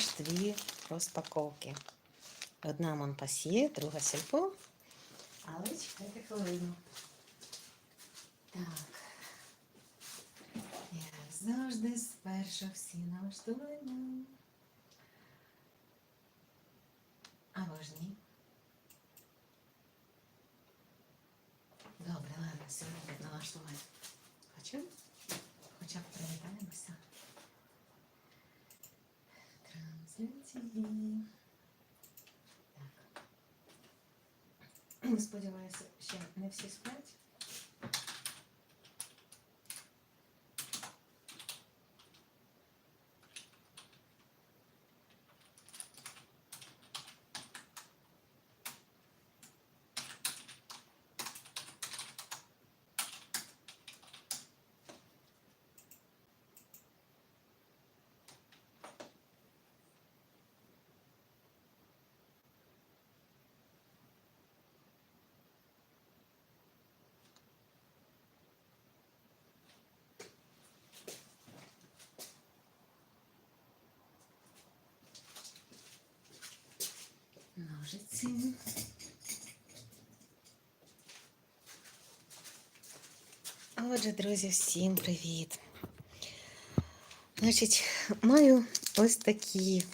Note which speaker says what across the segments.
Speaker 1: аж дві розпаковки. Одна Монпасьє, друга сільпо. Але чекайте хвилину. Так. Як завжди, спершу всі налаштування. Або ж ні. Добре, ладно, сьогодні налаштування. Хоча, хоча б привітаємося. Трансляції. Так. Сподіваюся, ще не всі сплять. Ножиці. Отже, друзі, всім привіт. Значить, маю ось такі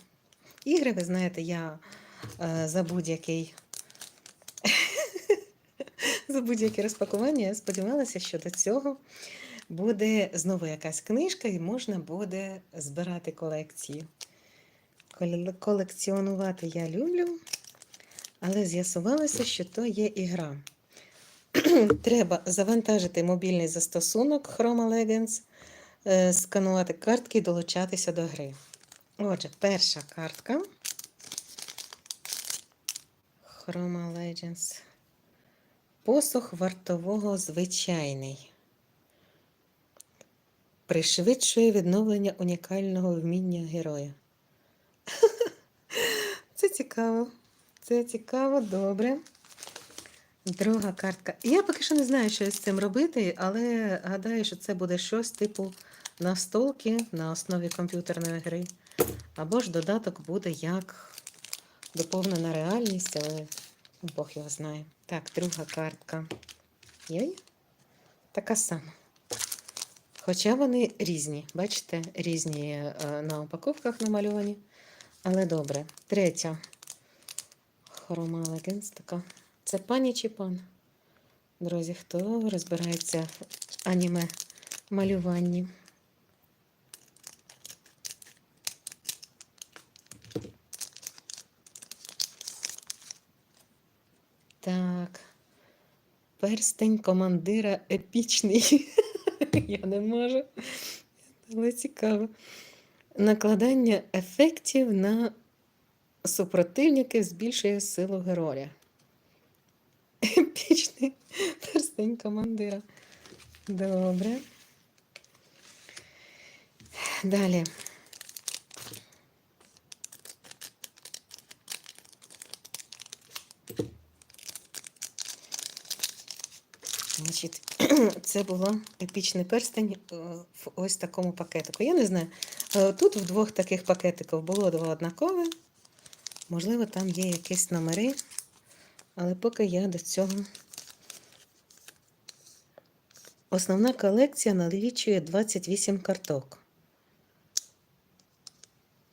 Speaker 1: ігри. Ви знаєте, я е, за будь-який за будь-яке розпакування я сподівалася, що до цього буде знову якась книжка і можна буде збирати колекції. Колекціонувати я люблю, але з'ясувалося, що то є ігра. Треба завантажити мобільний застосунок Chroma Legends, е, сканувати картки і долучатися до гри. Отже, перша картка. Chroma Legends. Посох вартового звичайний. Пришвидшує відновлення унікального вміння героя. Це цікаво. Це цікаво, добре. Друга картка. Я поки що не знаю, що з цим робити, але гадаю, що це буде щось типу настолки на основі комп'ютерної гри. Або ж додаток буде як доповнена реальність, але Бог його знає. Так, друга картка. Йой. Така сама. Хоча вони різні, бачите, різні е, на упаковках намальовані. Але добре. Третя. Хрома Legends така. Це пані чи пан? Друзі, хто розбирається в аніме малюванні? Так. Перстень командира епічний. Я не можу. Але цікаво. Накладання ефектів на супротивників збільшує силу героя. Епічний перстень командира. Добре. Далі. Значить, це було епічний перстень е, в ось такому пакетику. Я не знаю. е, Тут в двох таких пакетиках було два однакові. Можливо, там є якісь номери, але поки я до цього. Основна колекція налічує 28 карток.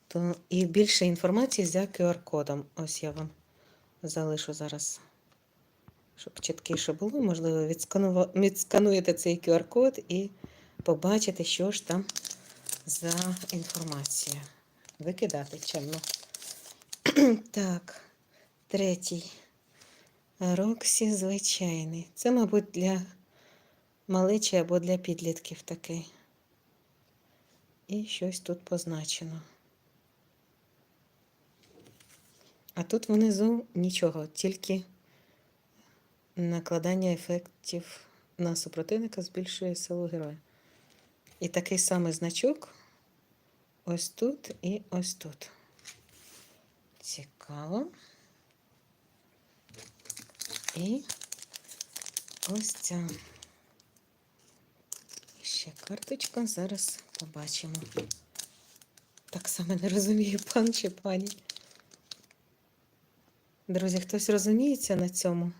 Speaker 1: То і більше інформації за QR-кодом. Ось я вам залишу зараз, щоб чіткіше було. Можливо, відскануєте цей QR-код і побачите, що ж там за інформація. Викидати чемно. Так, третій. Роксі звичайний. Це, мабуть, для малечі або для підлітків такий. І щось тут позначено. А тут внизу нічого, тільки накладання ефектів на супротивника збільшує силу героя. І такий самий значок ось тут і ось тут. Цікаво. І ось ця. Ще карточка. Зараз побачимо. так само не розумію, пан чи пані. Друзі, хтось розуміється на цьому?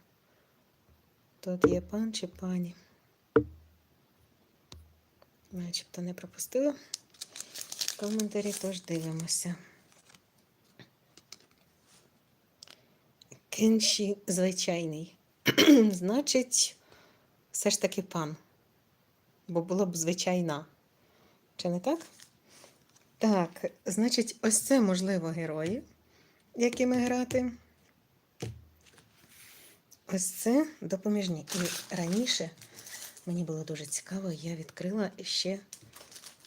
Speaker 1: Тут є пан чи пані. Начебто не пропустила. Коментарі теж дивимося. Кенші звичайний. Значить, все ж таки пан. Бо було б звичайна. Чи не так? Так, значить, ось це, можливо, герої, якими грати. Ось це допоміжні. І раніше мені було дуже цікаво, я відкрила ще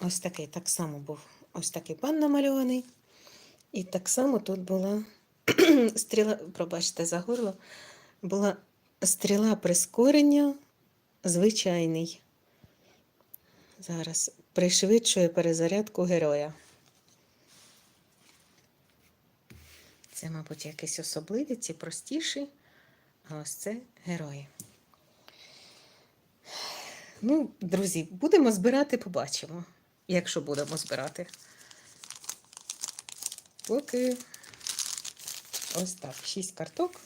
Speaker 1: ось такий. Так само був ось такий пан намальований. І так само тут була стріла, пробачте, за горло, була стріла прискорення звичайний. Зараз пришвидшує перезарядку героя. Це, мабуть, якісь особливі, ці простіші, а ось це герої. Ну, друзі, будемо збирати, побачимо, якщо будемо збирати. Поки ось так, 6 карток.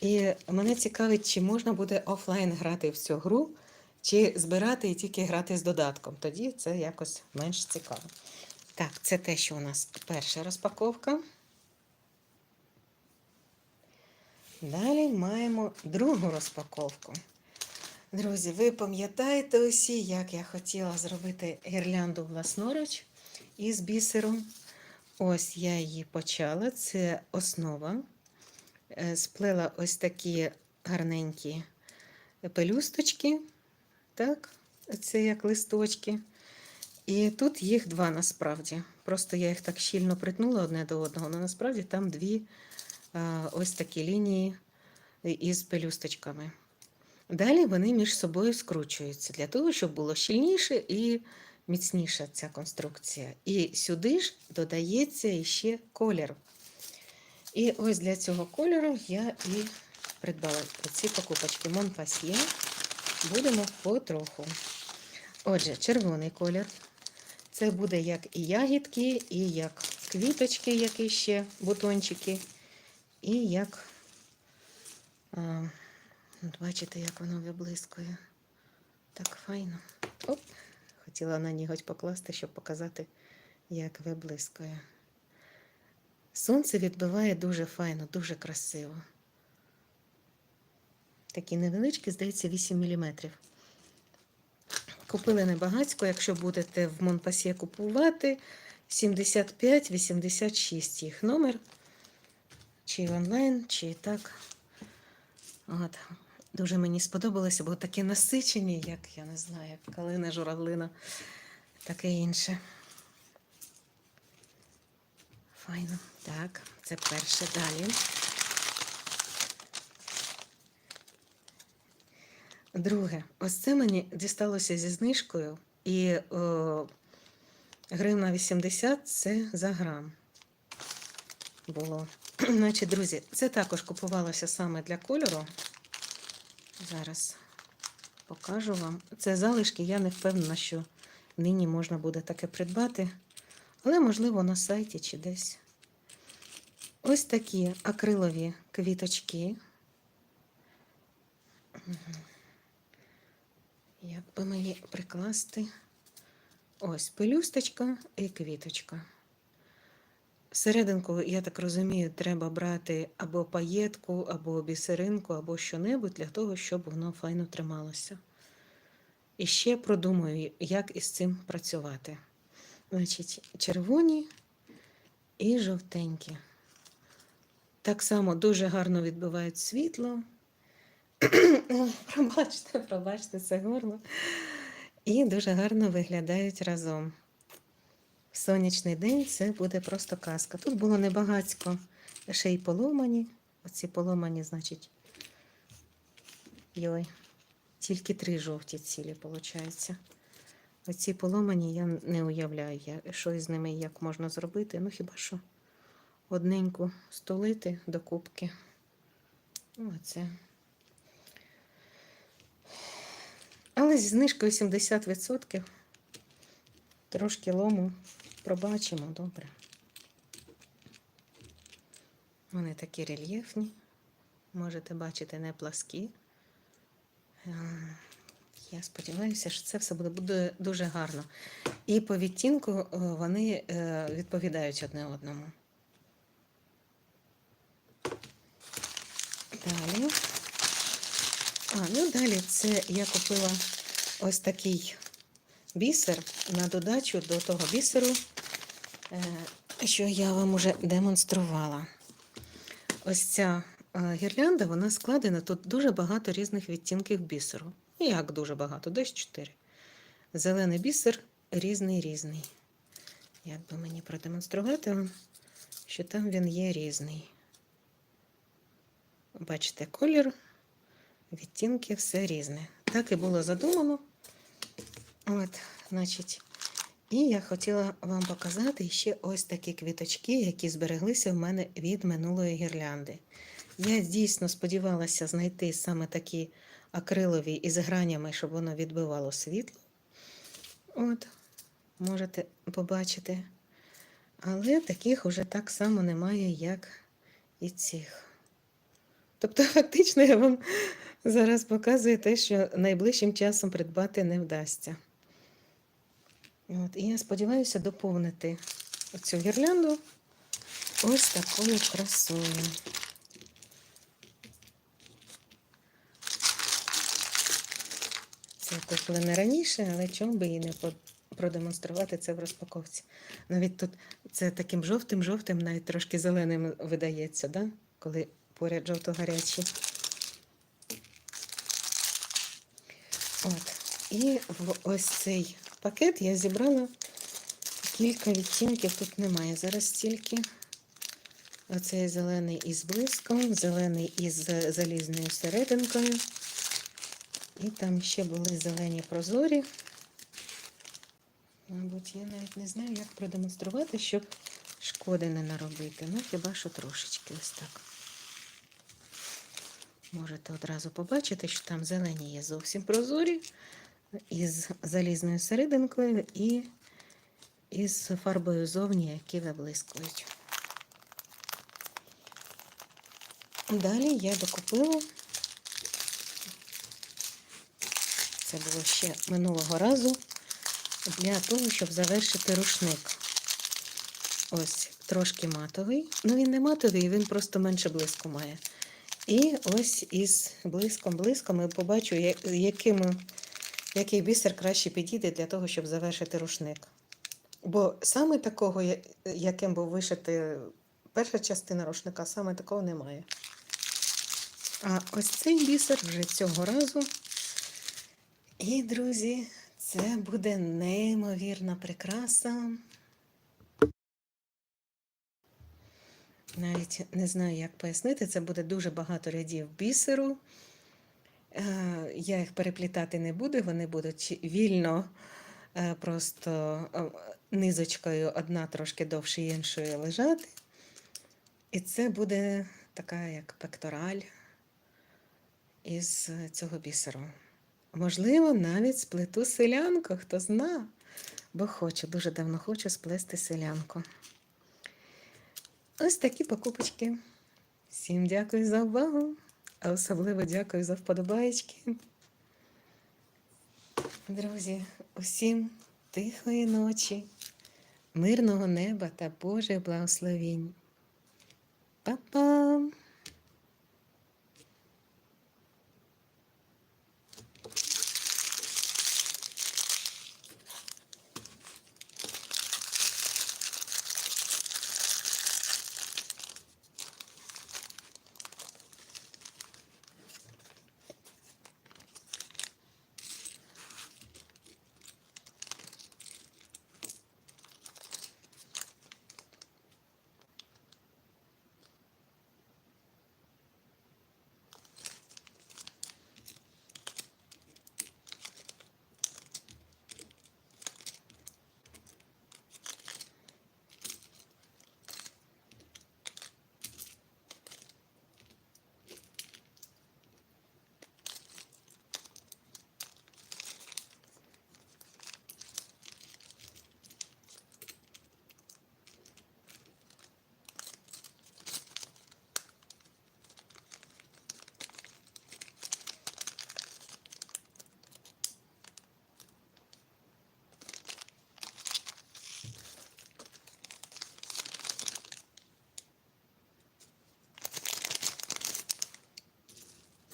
Speaker 1: І мене цікавить, чи можна буде офлайн грати в цю гру, чи збирати і тільки грати з додатком. Тоді це якось менш цікаво. Так, це те, що у нас перша розпаковка. Далі маємо другу розпаковку. Друзі, ви пам'ятаєте усі, як я хотіла зробити гірлянду власноруч із бісером. Ось я її почала. Це основа. Е, Сплела ось такі гарненькі пелюсточки. Так, це як листочки. І тут їх два насправді. Просто я їх так щільно притнула одне до одного, але насправді там дві ось такі лінії із пелюсточками. Далі вони між собою скручуються для того, щоб було щільніше і міцніша ця конструкція. І сюди ж додається іще колір. І ось для цього кольору я і придбала ці покупочки Монпасьє. Будемо потроху. Отже, червоний колір. Це буде як і ягідки, і як квіточки, які ще бутончики, і як, а, бачите, як воно виблискує. Так файно. Оп, хотіла на ніготь покласти, щоб показати, як виблискує. Сонце відбиває дуже файно, дуже красиво. Такі невеличкі, здається, 8 мм. Купили небагацько, якщо будете в Монпасьє купувати 75-86 їх номер. Чи онлайн, чи так. От. Дуже мені сподобалося, бо такі насичені, як я не знаю, як калина, журавлина, таке інше. Файно. Так, це перше далі. Друге, ось це мені дісталося зі знижкою, і о, гривна 80 це за грам було. Значить, друзі, це також купувалося саме для кольору. Зараз покажу вам. Це залишки, я не впевнена, що нині можна буде таке придбати, але, можливо, на сайті чи десь. Ось такі акрилові квіточки. Як би мені прикласти? Ось пелюсточка і квіточка. Серединку, я так розумію, треба брати або паєтку, або бісеринку, або що-небудь для того, щоб воно файно трималося. І ще продумаю, як із цим працювати. Значить, червоні і жовтенькі. Так само дуже гарно відбивають світло. пробачте, пробачте, це горло. І дуже гарно виглядають разом. Сонячний день це буде просто казка. Тут було небагацько ще й поломані. Оці поломані, значить, йой, тільки три жовті цілі, виходить. Оці поломані я не уявляю, що із ними як можна зробити. Ну, хіба що одненьку столити до кубки. Ну, Оце. Але зі знижкою 70%. Трошки лому пробачимо, добре. Вони такі рельєфні. Можете бачити, не пласкі. Е, Я сподіваюся, що це все буде, дуже гарно. І по відтінку е, вони е, відповідають одне одному. Далі. А, ну далі це я купила ось такий бісер на додачу до того бісеру, е, що я вам уже демонструвала. Ось ця е, гірлянда, вона складена, тут дуже багато різних відтінків бісеру. Як дуже багато, десь 4. Зелений бісер різний різний. Як би мені продемонструвати вам, що там він є різний. Бачите, колір, відтінки, все різне. Так і було задумано. От, значить, і я хотіла вам показати ще ось такі квіточки, які збереглися в мене від минулої гірлянди. Я дійсно сподівалася знайти саме такі акрилові із гранями, щоб воно відбивало світло. От, можете побачити. Але таких уже так само немає, як і цих. Тобто, фактично, я вам зараз показую те, що найближчим часом придбати не вдасться. От, і я сподіваюся доповнити цю гірлянду ось такою красою. Це купили не раніше, але чому би і не продемонструвати це в розпаковці. Навіть тут це таким жовтим-жовтим, навіть трошки зеленим видається, да? коли поряд жовто-гарячі. От. І в ось цей пакет я зібрала кілька відтінків, тут немає зараз стільки. Оцей зелений із блиском, зелений із залізною серединкою. І там ще були зелені прозорі. Мабуть, я навіть не знаю, як продемонструвати, щоб шкоди не наробити. Ну, хіба що трошечки ось так. Можете одразу побачити, що там зелені є зовсім прозорі, із залізною серединкою і із фарбою зовні, які виблискують. Далі я докупила. Це було ще минулого разу для того, щоб завершити рушник. Ось трошки матовий. Ну, він не матовий, він просто менше блиску має. І ось із блиском-блиском я побачу, я- яким, який бісер краще підійде для того, щоб завершити рушник. Бо саме такого, яким був вишити перша частина рушника, саме такого немає. А ось цей бісер вже цього разу. І, друзі, це буде неймовірна прикраса. Навіть не знаю, як пояснити, це буде дуже багато рядів бісеру. Е, Я їх переплітати не буду, вони будуть вільно, е, просто е, низочкою одна трошки довше іншої лежати. І це буде така як пектораль із цього бісеру. Можливо, навіть сплету селянку, хто зна, бо хочу, дуже давно хочу сплести селянку. Ось такі покупочки. Всім дякую за увагу, а особливо дякую за вподобаєчки. Друзі, усім тихої ночі, мирного неба та Божих благословінь. Па-па!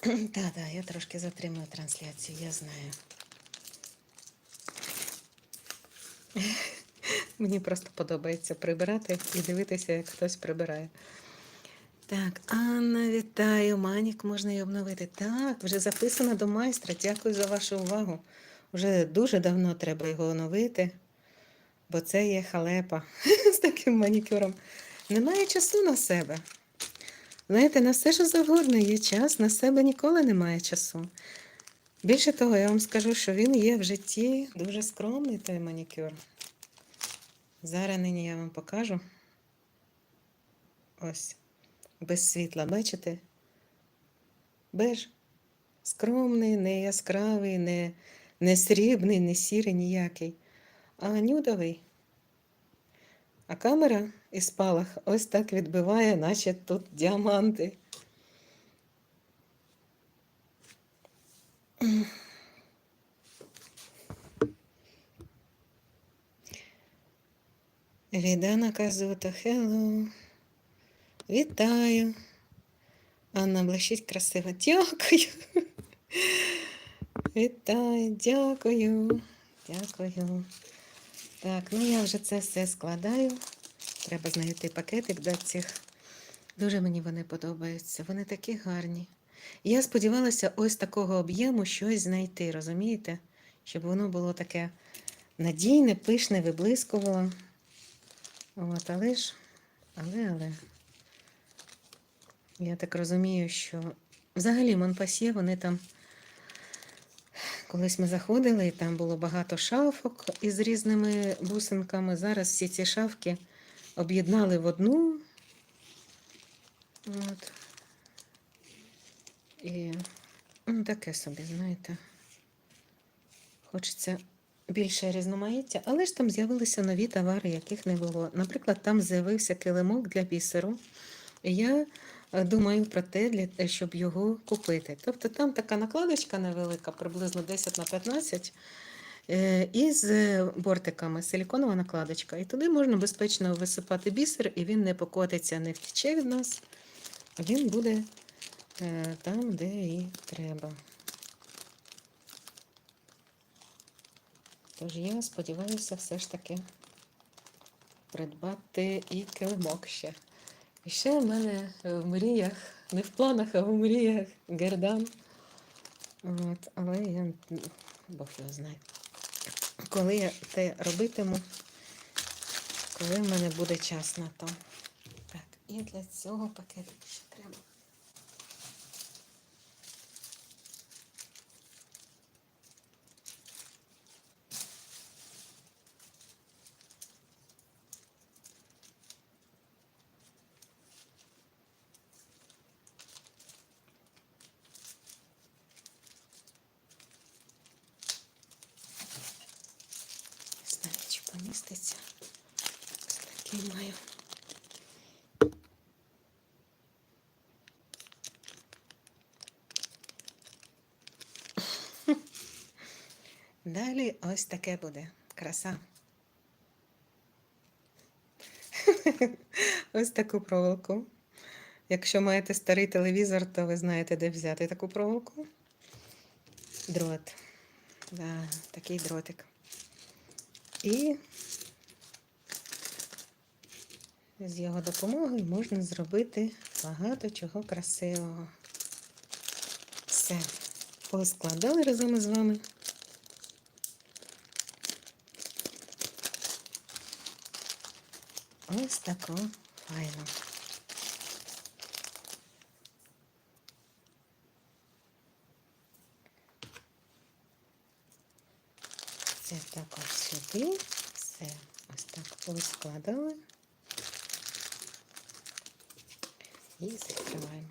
Speaker 1: Так, так, я трошки затримую трансляцію, я знаю. Мені просто подобається прибирати і дивитися, як хтось прибирає. Так, Анна, вітаю. Манік можна і обновити. Так, вже записано до майстра. Дякую за вашу увагу. Вже дуже давно треба його оновити, бо це є халепа з таким манікюром. Немає часу на себе. Знаєте, на все, що завгодно є час, на себе ніколи немає часу. Більше того, я вам скажу, що він є в житті дуже скромний той манікюр. Зараз нині я вам покажу. Ось, без світла, бачите? Беж. Скромний, не яскравий, не, не срібний, не сірий ніякий, а нюдовий. А камера і спалах ось так відбиває, наче тут діаманти. Відана Казуто, хеллоу. Вітаю. Анна блищить красиво. Дякую. Вітаю, дякую. Дякую. Так, ну я вже це все складаю. Треба знайти пакетик до цих. Дуже мені вони подобаються. Вони такі гарні. Я сподівалася ось такого об'єму щось знайти, розумієте? Щоб воно було таке надійне, пишне, виблискувало. От, але ж, але, але. Я так розумію, що взагалі Монпасьє, вони там. Колись ми заходили, і там було багато шафок із різними бусинками. Зараз всі ці шафки об'єднали в одну. От. І ну, таке собі, знаєте. Хочеться більше різноманіття, але ж там з'явилися нові товари, яких не було. Наприклад, там з'явився килимок для бісеру. І я е, думаю про те, щоб його купити. Тобто там така накладочка невелика, приблизно 10 на 15, е, із бортиками, силіконова накладочка. І туди можна безпечно висипати бісер, і він не покотиться, не втече від нас. Він буде е, там, де і треба. Тож я сподіваюся все ж таки придбати і килимок ще. І ще в мене в мріях, не в планах, а в мріях гердан. От, але я Бог його знає. Коли я це робитиму, коли в мене буде час на то. Так, і для цього пакету ще треба. Не знаю, чи поміститься. Ось такий маю. Далі ось таке буде. Краса. Ось таку проволоку. Якщо маєте старий телевізор, то ви знаєте, де взяти таку проволоку. Дрот. Да, такий дротик. І з його допомогою можна зробити багато чого красивого. Все, поскладали разом із вами. Ось таку файну. Це також сюди. Все ось так поскладали. І закриваємо.